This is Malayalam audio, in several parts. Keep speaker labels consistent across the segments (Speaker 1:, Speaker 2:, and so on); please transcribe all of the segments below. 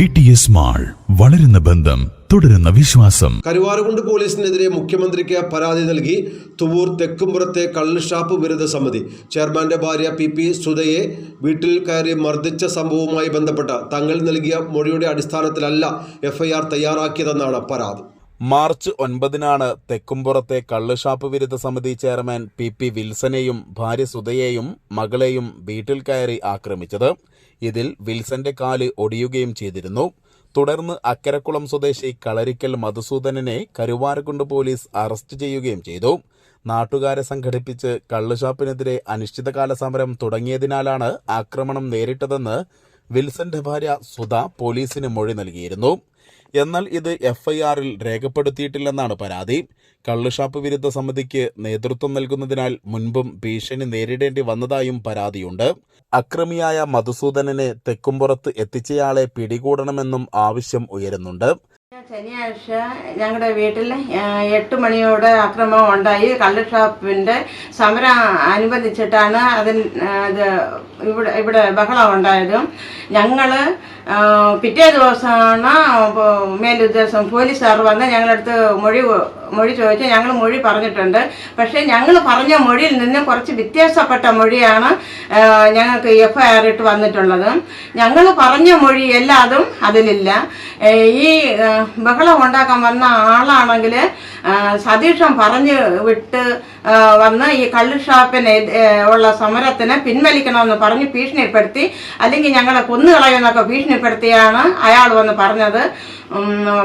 Speaker 1: വി ടി എസ് മാൾ വളരുന്ന ബന്ധം തുടരുന്ന വിശ്വാസം.
Speaker 2: കരുവാരകുണ്ട് പോലീസിനെതിരെ മുഖ്യമന്ത്രിക്ക് പരാതി നൽകി തുവൂർ തെക്കുംപുറത്തെ കള്ളുഷാപ്പ് വിരുദ്ധ സമിതി. ചെയർമാന്റെ ഭാര്യ പി പി സുധയെ വീട്ടിൽ കയറി മർദ്ദിച്ച സംഭവവുമായി ബന്ധപ്പെട്ട തങ്ങൾ നൽകിയ മൊഴിയുടെ അടിസ്ഥാനത്തിലല്ല എഫ്ഐആർ തയ്യാറാക്കിയതെന്നാണ് പരാതി.
Speaker 3: മാർച്ച് ഒൻപതിനാണ് തെക്കുംപുറത്തെ കള്ളുഷാപ്പ് വിരുദ്ധ സമിതി ചെയർമാൻ പി പി വിൽസനെയും ഭാര്യ സുധയെയും മകളെയും വീട്ടിൽ കയറി ആക്രമിച്ചത്. ഇതിൽ വിൽസന്റെ കാൽ ഒടിയുകയും ചെയ്തിരുന്നു. തുടർന്ന് അക്കരക്കുളം സ്വദേശി കളരിക്കൽ മധുസൂദനനെ കരുവാരക്കുണ്ട് പോലീസ് അറസ്റ്റ് ചെയ്യുകയും ചെയ്തു. നാട്ടുകാരെ സംഘടിപ്പിച്ച് കള്ളുഷാപ്പിനെതിരെ അനിശ്ചിതകാല സമരം തുടങ്ങിയതിനാലാണ് ആക്രമണം നേരിട്ടതെന്ന് വിൽസന്റെ ഭാര്യ സുധ പോലീസിന് മൊഴി നൽകിയിരുന്നു. എന്നാൽ ഇത് എഫ്ഐആറിൽ രേഖപ്പെടുത്തിയിട്ടില്ലെന്നാണ് പരാതി. കള്ളുഷാപ്പ് വിരുദ്ധ സമിതിക്ക് നേതൃത്വം നൽകുന്നതിനാൽ മുൻപും ഭീഷണി നേരിടേണ്ടി വന്നതായും പരാതിയുണ്ട്. അക്രമിയായ മധുസൂദനനെ തെക്കുംപുറത്ത് എത്തിച്ചയാളെ പിടികൂടണമെന്നും ആവശ്യം ഉയരുന്നുണ്ട്.
Speaker 4: ശനിയാഴ്ച ഞങ്ങളുടെ വീട്ടിൽ എട്ട് മണിയോടെ അക്രമം ഉണ്ടായി. കള്ള് ഷാപ്പിന്റെ സമരം അനുബന്ധിച്ചിട്ടാണ് അതിന് ഇവിടെ ഇവിടെ ബഹളം ഉണ്ടായതും. ഞങ്ങൾ പിറ്റേ ദിവസമാണ് മേലുദ്യോഗസ്ഥൻ പോലീസുകാർ വന്ന് ഞങ്ങളടുത്ത് മൊഴി മൊഴി ചോദിച്ചു ഞങ്ങൾ മൊഴി പറഞ്ഞിട്ടുണ്ട്. പക്ഷേ ഞങ്ങൾ പറഞ്ഞ മൊഴിയിൽ നിന്ന് കുറച്ച് വ്യത്യാസപ്പെട്ട മൊഴിയാണ് ഞങ്ങൾക്ക് എഫ് ഐ ആർ ഇട്ട് വന്നിട്ടുള്ളത്. ഞങ്ങൾ പറഞ്ഞ മൊഴി എല്ലാതും അതിലില്ല. ഈ ബഹളം ഉണ്ടാക്കാൻ വന്ന ആളാണെങ്കിൽ സതീഷൻ പറഞ്ഞു വിട്ട് വന്ന് ഈ കള്ളു ഷാപ്പിന് ഉള്ള സമരത്തിന് പിൻവലിക്കണമെന്ന് പറഞ്ഞ് ഭീഷണിപ്പെടുത്തി അല്ലെങ്കിൽ ഞങ്ങളെ കൊന്നുകളയുമെന്നൊക്കെ ഭീഷണിപ്പെടുത്തിയാണ് അയാൾ വന്ന് പറഞ്ഞത്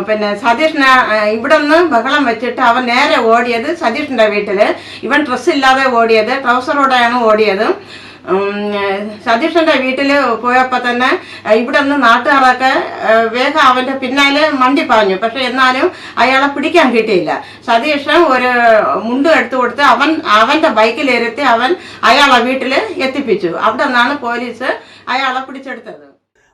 Speaker 4: പിന്നെ സതീഷിനെ ഇവിടെ നിന്ന് ബഹളം വെച്ചിട്ട് അവൻ നേരെ ഓടിയത് സതീഷിന്റെ വീട്ടിൽ ഇവൻ ഡ്രസ്സ് ഇല്ലാതെ ഓടിയത് ട്രൗസറോടെയാണ് ഓടിയത്. സതീഷിന്റെ സതീഷിന്റെ പോയപ്പോൾ പോയപ്പോ തന്നെ ഇവിടെ നിന്ന് നാട്ടുകാരൊക്കെ വേഗം അവന്റെ പിന്നാലെ മണ്ടി പറഞ്ഞു പക്ഷെ എന്നാലും അയാളെ പിടിക്കാൻ കിട്ടിയില്ല. സതീഷ് ഒരു മുണ്ട് എടുത്തു കൊടുത്ത് അവൻ അവന്റെ ബൈക്കിലിരുത്തി അവൻ അയാളെ വീട്ടിൽ എത്തിപ്പിച്ചു. അവിടെ നിന്നാണ് പോലീസ് അയാളെ പിടിച്ചെടുത്തത്.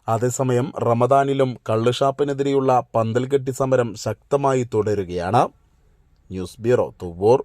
Speaker 3: അതേസമയം റമദാനിലും കള്ളുഷാപ്പിനെതിരെയുള്ള പന്തൽകെട്ടി സമരം ശക്തമായി തുടരുകയാണ്. News bureau Thuvvur.